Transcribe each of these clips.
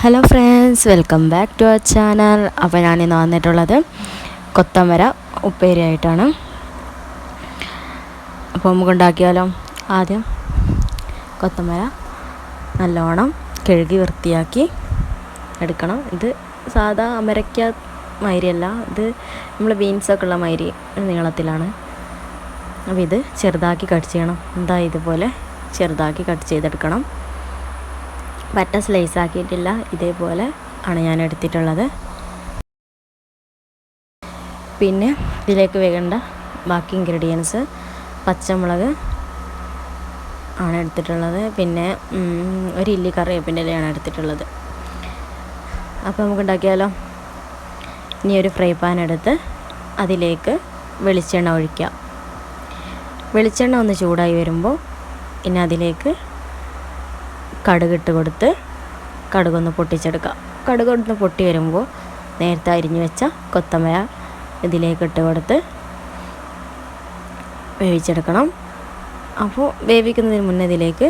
Hello friends welcome back to our channel അപ്പോൾ ഞാനിന്ന് വന്നിട്ടുള്ളത് കൊത്തമര ഉപ്പേരിയായിട്ടാണ്. അപ്പോൾ നമുക്ക് ഉണ്ടാക്കിയാലോ? ആദ്യം കൊത്തമര നല്ലോണം കഴുകി വൃത്തിയാക്കി എടുക്കണം. ഇത് സാധാ അമരയ്ക്ക മൈരിയല്ല ഇത് നമ്മൾ ബീൻസൊക്കെ ഉള്ള മൈരി നീളത്തിലാണ്. അപ്പോൾ ഇത് ചെറുതാക്കി കട്ട് ചെയ്യണം. എന്താ ഇതുപോലെ ചെറുതാക്കി കട്ട് ചെയ്തെടുക്കണം. പറ്റ സ്ലൈസ് ആക്കിയിട്ടില്ല. ഇതേപോലെ ആണ് ഞാൻ എടുത്തിട്ടുള്ളത്. പിന്നെ ഇതിലേക്ക് വേണ്ട ബാക്കി ഇൻഗ്രീഡിയൻസ് പച്ചമുളക് ആണ് എടുത്തിട്ടുള്ളത്. പിന്നെ ഒരു ഇല്ലി കറിവേപ്പിന്റെ ഇലയാണ് എടുത്തിട്ടുള്ളത്. അപ്പോൾ നമുക്ക് ഉണ്ടാക്കിയാലോ? ഇനി ഒരു ഫ്രൈ പാൻ എടുത്ത് അതിലേക്ക് വെളിച്ചെണ്ണ ഒഴിക്കുക വെളിച്ചെണ്ണ ഒന്ന് ചൂടായി വരുമ്പോൾ ഇനി അതിലേക്ക് കടുകിട്ട് കൊടുത്ത് കടുകൊന്ന് പൊട്ടിച്ചെടുക്കുക കടുകൊന്ന് പൊട്ടി വരുമ്പോൾ നേരത്തെ അരിഞ്ഞു വെച്ച കൊത്തമയ ഇതിലേക്ക് ഇട്ട് കൊടുത്ത് വേവിച്ചെടുക്കണം. അപ്പോൾ വേവിക്കുന്നതിന് മുന്നേ ഇതിലേക്ക്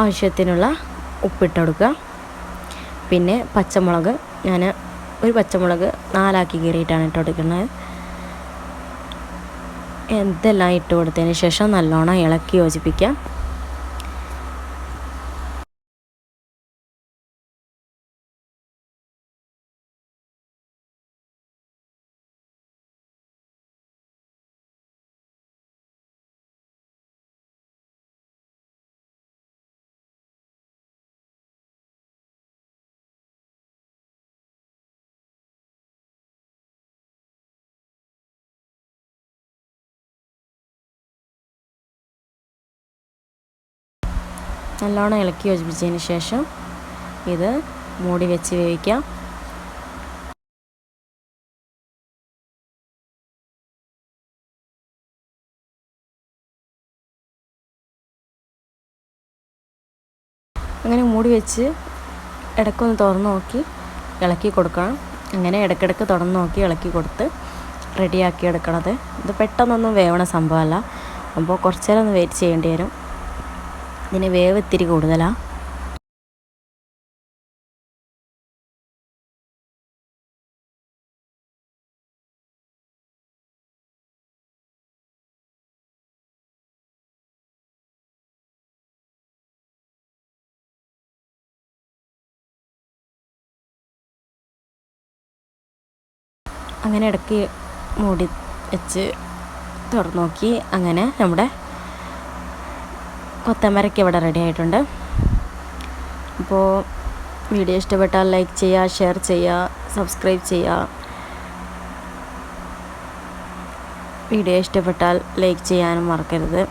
ആവശ്യത്തിനുള്ള ഉപ്പിട്ട് കൊടുക്കുക. പിന്നെ പച്ചമുളക് ഞാൻ ഒരു പച്ചമുളക് നാലാക്കി കീറിയിട്ടാണ് ഇട്ട് കൊടുക്കുന്നത്. എന്തെല്ലാം ഇട്ട് കൊടുത്തതിന് ശേഷം നല്ലോണം ഇളക്കി യോജിപ്പിക്കുക. നല്ലോണം ഇളക്കി യോജിപ്പിച്ചതിന് ശേഷം ഇത് മൂടി വെച്ച് വേവിക്കാം. അങ്ങനെ മൂടി വെച്ച് ഇടയ്ക്കൊന്ന് തുറന്ന് നോക്കി ഇളക്കി കൊടുക്കണം. അങ്ങനെ ഇടയ്ക്കിടയ്ക്ക് തുറന്ന് നോക്കി ഇളക്കി കൊടുത്ത് റെഡിയാക്കി എടുക്കണത്. ഇത് പെട്ടെന്നൊന്നും വേവണ സംഭവമല്ല. അപ്പോൾ കുറച്ചേരം ഒന്ന് വെയിറ്റ് ചെയ്യേണ്ടി വരും. ഇതിന് വേവ് ഇത്തിരി കൂടുതലാണ് അങ്ങനെ ഇടയ്ക്ക് മൂടി വെച്ച് തുറന്നു നോക്കി. അങ്ങനെ നമ്മുടെ കൊത്തമരയ്ക്ക് ഇവിടെ റെഡി ആയിട്ടുണ്ട്. അപ്പോൾ വീഡിയോ ഇഷ്ടപ്പെട്ടാൽ ലൈക്ക് ചെയ്യുക ഷെയർ ചെയ്യുക സബ്സ്ക്രൈബ് ചെയ്യുക. വീഡിയോ ഇഷ്ടപ്പെട്ടാൽ ലൈക്ക് ചെയ്യാനും മറക്കരുത്.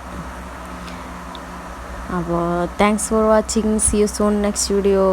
അപ്പോൾ thanks for watching see you soon next video